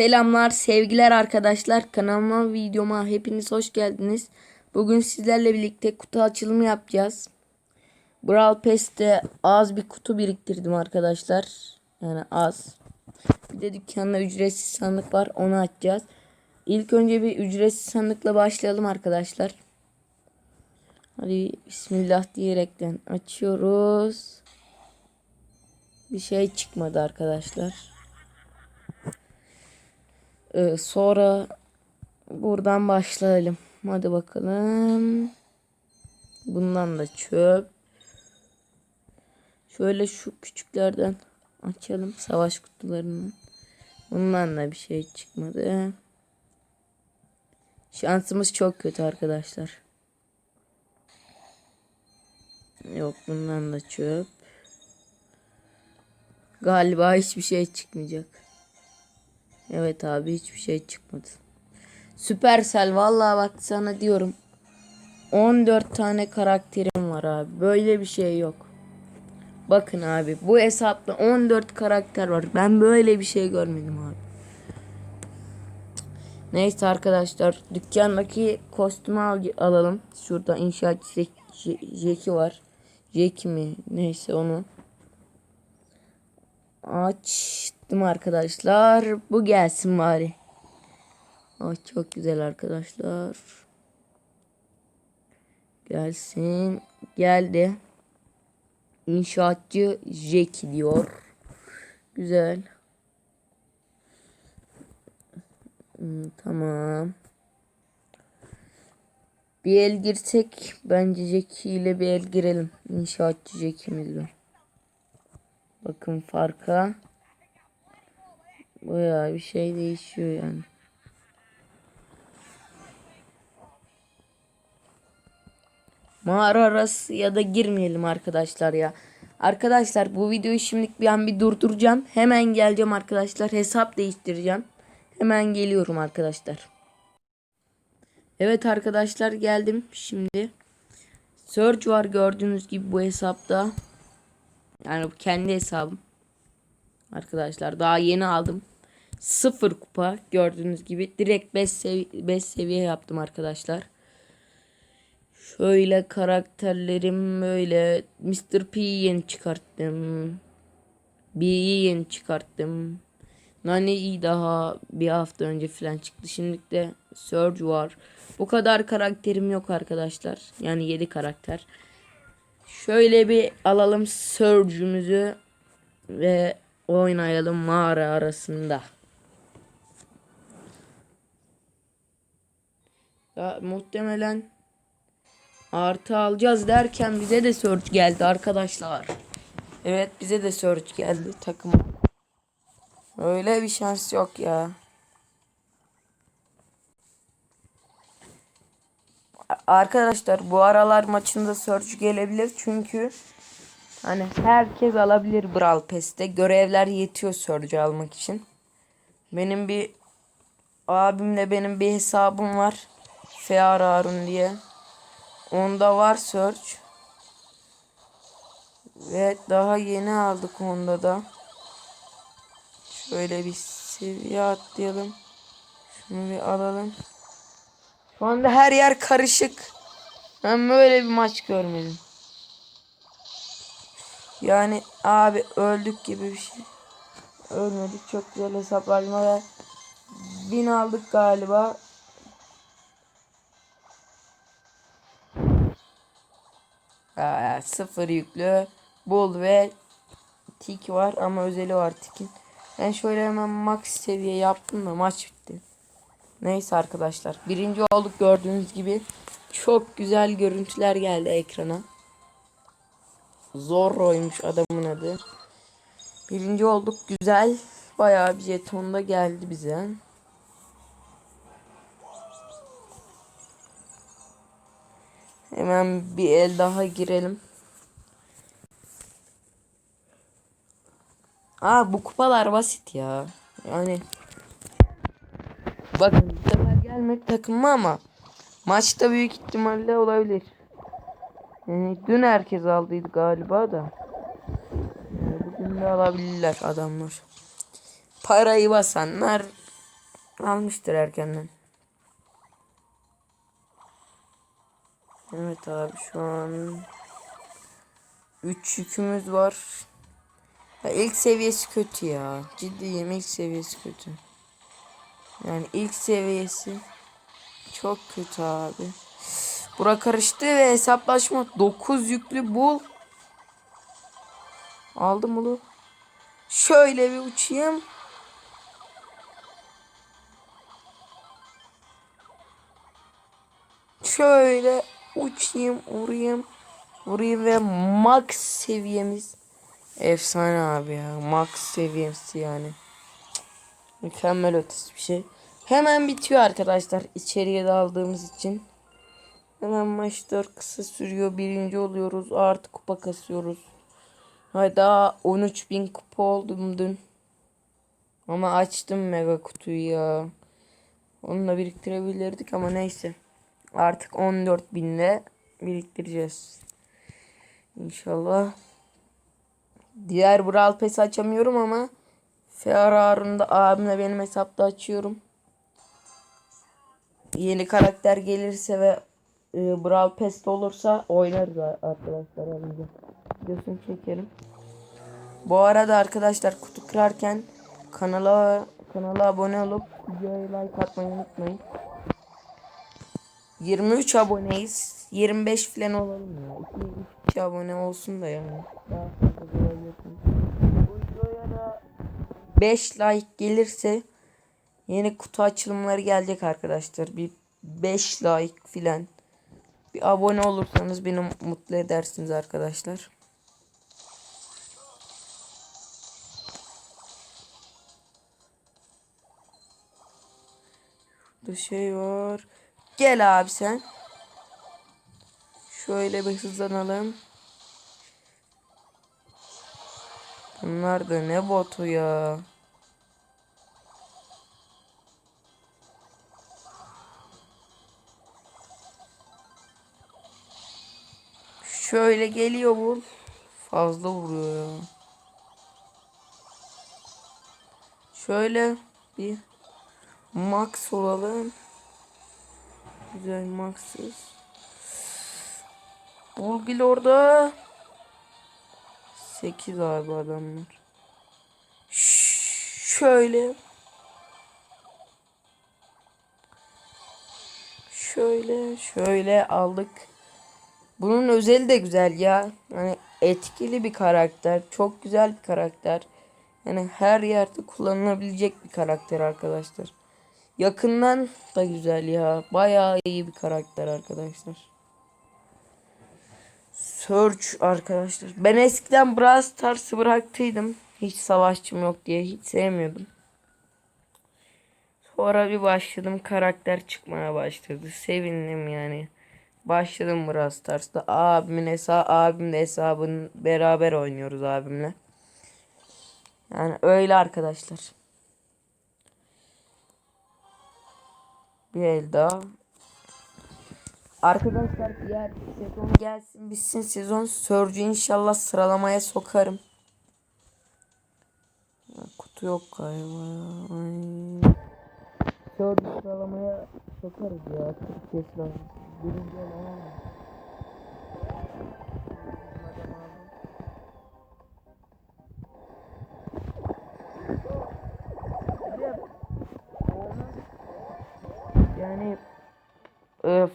Selamlar, sevgiler arkadaşlar. Kanalıma, videoma hepiniz hoş geldiniz. Bugün sizlerle birlikte kutu açılımı yapacağız. Brawl Pass'te az bir kutu biriktirdim arkadaşlar. Yani az. Bir de dükkanda ücretsiz sandık var. Onu açacağız. İlk önce bir ücretsiz sandıkla başlayalım arkadaşlar. Hadi bismillah diyerekten açıyoruz. Bir şey çıkmadı arkadaşlar. Ee, sonra buradan başlayalım. Hadi bakalım. Bundan da çöp. Şöyle şu küçüklerden açalım. Savaş kutularından. Bundan da bir şey çıkmadı. Şansımız çok kötü arkadaşlar. Yok bundan da çöp. Galiba hiçbir şey çıkmayacak. Evet abi hiçbir şey çıkmadı. Süpersel vallahi bak sana diyorum. 14 tane karakterim var abi. Böyle bir şey yok. Bakın abi bu hesapta 14 karakter var. Ben böyle bir şey görmedim abi. Neyse arkadaşlar dükkandaki kostümü al alalım. Şurada inşaatçı Jeki var. Jeki mi? Neyse onu. Açtım arkadaşlar. Bu gelsin bari. Oh, çok güzel arkadaşlar. Gelsin. Geldi. İnşaatçı Jack diyor. Güzel. Hmm, tamam. Bir el girsek bence Jack ile bir el girelim. İnşaatçı Jack'imizle. Bakın farka. Bayağı bir şey değişiyor yani. Mağara arası ya da girmeyelim arkadaşlar ya. Arkadaşlar bu videoyu şimdilik bir an bir durduracağım. Hemen geleceğim arkadaşlar. Hesap değiştireceğim. Hemen geliyorum arkadaşlar. Evet arkadaşlar geldim şimdi. Search var gördüğünüz gibi bu hesapta. Yani bu kendi hesabım. Arkadaşlar daha yeni aldım. Sıfır kupa gördüğünüz gibi. Direkt 5 sevi seviye yaptım arkadaşlar. Şöyle karakterlerim böyle. Mr. P'yi yeni çıkarttım. B'yi yeni çıkarttım. Nani iyi daha bir hafta önce falan çıktı. Şimdi de Surge var. Bu kadar karakterim yok arkadaşlar. Yani 7 karakter. Şöyle bir alalım Surge'ümüzü ve oynayalım mağara arasında. Ya, muhtemelen artı alacağız derken bize de Surge geldi arkadaşlar. Evet bize de Surge geldi takıma. Öyle bir şans yok ya. Arkadaşlar bu aralar maçında Surge gelebilir çünkü hani herkes alabilir Brawl Pass'te. Görevler yetiyor Surge almak için. Benim bir abimle benim bir hesabım var. Fear Harun diye. Onda var Surge. Ve daha yeni aldık onda da. Şöyle bir seviye atlayalım. Şunu bir alalım. Şu anda her yer karışık. Ben böyle bir maç görmedim. Yani abi öldük gibi bir şey. Ölmedik çok güzel hesaplaşma ve bin aldık galiba. Aa, sıfır yüklü. Bul ve tik var ama özeli var tikin. Ben şöyle hemen max seviye yaptım da maç. Neyse arkadaşlar. Birinci olduk gördüğünüz gibi. Çok güzel görüntüler geldi ekrana. Zorro'ymuş adamın adı. Birinci olduk güzel. Bayağı bir jeton da geldi bize. Hemen bir el daha girelim. Aa bu kupalar basit ya. Yani bakın bu sefer gelmedi takımma ama maçta büyük ihtimalle olabilir. Yani dün herkes aldıydı galiba da. Yani bugün de alabilirler adamlar. Parayı basanlar Almıştır erkenden. Evet abi şu an 3 yükümüz var. Ya ilk seviyesi kötü ya. Ciddiyim ilk seviyesi kötü. Yani ilk seviyesi çok kötü abi. Bura karıştı ve hesaplaşma 9 yüklü bul. Aldım bunu. Şöyle bir uçayım. Şöyle uçayım, vurayım. Vurayım ve max seviyemiz efsane abi ya. Max seviyesi yani. Mükemmel ötesi bir şey. Hemen bitiyor arkadaşlar içeriye daldığımız için. Hemen maçlar kısa sürüyor. Birinci oluyoruz. Artı kupa kasıyoruz. Hayda 13.000 kupa oldum dün. Ama açtım mega kutuyu ya. Onunla biriktirebilirdik ama neyse. Artık 14 binle biriktireceğiz. İnşallah. Diğer Brawl Pass açamıyorum ama Ferrar'ında abimle benim hesapta açıyorum. Yeni karakter gelirse ve e, Brawl Pass'te olursa oynarız arkadaşlar aramızda. Videosunu çekelim. Bu arada arkadaşlar kutu kırarken kanala kanala abone olup videoya like atmayı unutmayın. 23 aboneyiz. 25 falan olalım ya. 2, 2 abone olsun da yani. Daha fazla olabilirsiniz. Bu videoya da 5 like gelirse yeni kutu açılımları gelecek arkadaşlar. Bir 5 like filan. Bir abone olursanız beni mutlu edersiniz arkadaşlar. Burada şey var. Gel abi sen. Şöyle bir hızlanalım. Bunlar da ne botu ya. Şöyle geliyor bu. Fazla vuruyor ya. Şöyle bir max olalım. Güzel maxsız. Bulgil orada. 8 abi adamlar. Ş şöyle. Şöyle şöyle aldık. Bunun özeli de güzel ya. Hani etkili bir karakter. Çok güzel bir karakter. Yani her yerde kullanılabilecek bir karakter arkadaşlar. Yakından da güzel ya. Bayağı iyi bir karakter arkadaşlar. Search arkadaşlar. Ben eskiden Brawl Stars'ı bıraktıydım. Hiç savaşçım yok diye hiç sevmiyordum. Sonra bir başladım karakter çıkmaya başladı. Sevindim yani. Başladım Brawl Stars'ta. Abimin hesabı, abimle hesabını beraber oynuyoruz abimle. Yani öyle arkadaşlar. Bir el daha. Arkadaşlar diğer sezon gelsin bitsin sezon Surge'ü inşallah sıralamaya sokarım. Ya, kutu yok galiba ya. Surge'ü sıralamaya sokarız ya. Türkiye sıralaması. Birinci olamam.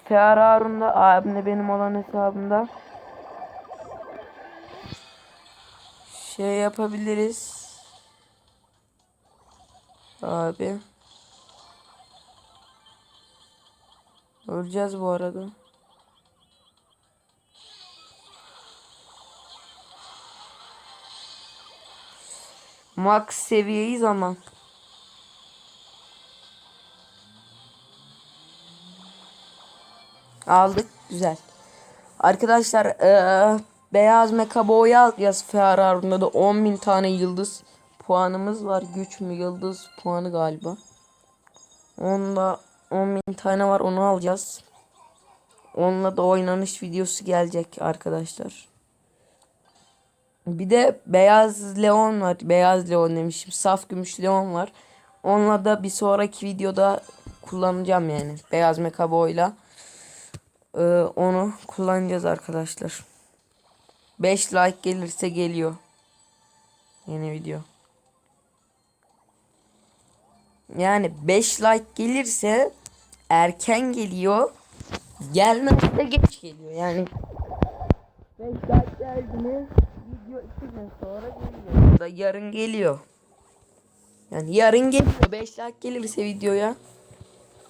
E, Ferrar'ında abimle benim olan hesabımda şey yapabiliriz. Abi. Öleceğiz bu arada. Max seviyeyiz ama. Aldık. Güzel. Arkadaşlar ee, beyaz mekaboyu alacağız Ferrari'nda da 10.000 tane yıldız puanımız var. Güç mü yıldız puanı galiba. Onda 10.000 tane var onu alacağız. Onunla da oynanış videosu gelecek arkadaşlar. Bir de beyaz leon var. Beyaz leon demişim. Saf gümüş leon var. onunla da bir sonraki videoda kullanacağım yani. Beyaz mekaboyla. Ee, onu kullanacağız arkadaşlar. 5 like gelirse geliyor. Yeni video. Yani 5 like gelirse erken geliyor. Gelmezse geç geliyor. Yani 5 like geldi mi video 2 gün sonra geliyor. Da yarın geliyor. Yani yarın geliyor. 5 like gelirse videoya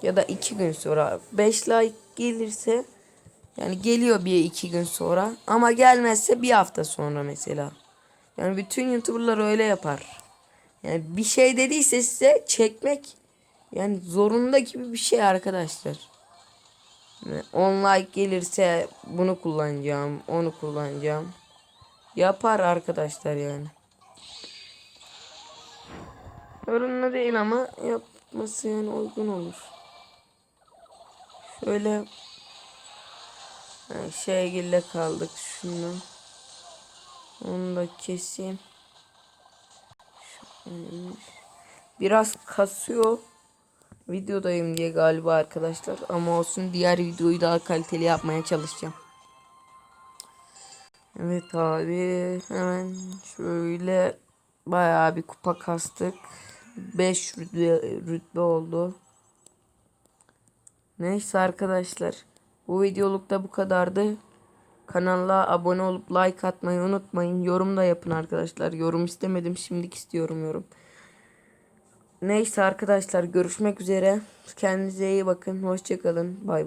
ya da 2 gün sonra 5 like gelirse yani geliyor bir iki gün sonra ama gelmezse bir hafta sonra mesela. Yani bütün youtuberlar öyle yapar. Yani bir şey dediyse size çekmek yani zorunda gibi bir şey arkadaşlar. Yani 10 like gelirse bunu kullanacağım, onu kullanacağım. Yapar arkadaşlar yani. Zorunda değil ama yapması yani uygun olur. Şöyle Ha, Şeygille kaldık şunu. Onu da keseyim. Biraz kasıyor. Videodayım diye galiba arkadaşlar. Ama olsun diğer videoyu daha kaliteli yapmaya çalışacağım. Evet abi. Hemen şöyle bayağı bir kupa kastık. 5 rütbe, rütbe oldu. Neyse arkadaşlar. Bu videoluk da bu kadardı. Kanala abone olup like atmayı unutmayın. Yorum da yapın arkadaşlar. Yorum istemedim. Şimdilik istiyorum yorum. Neyse arkadaşlar görüşmek üzere. Kendinize iyi bakın. Hoşçakalın. Bay bay.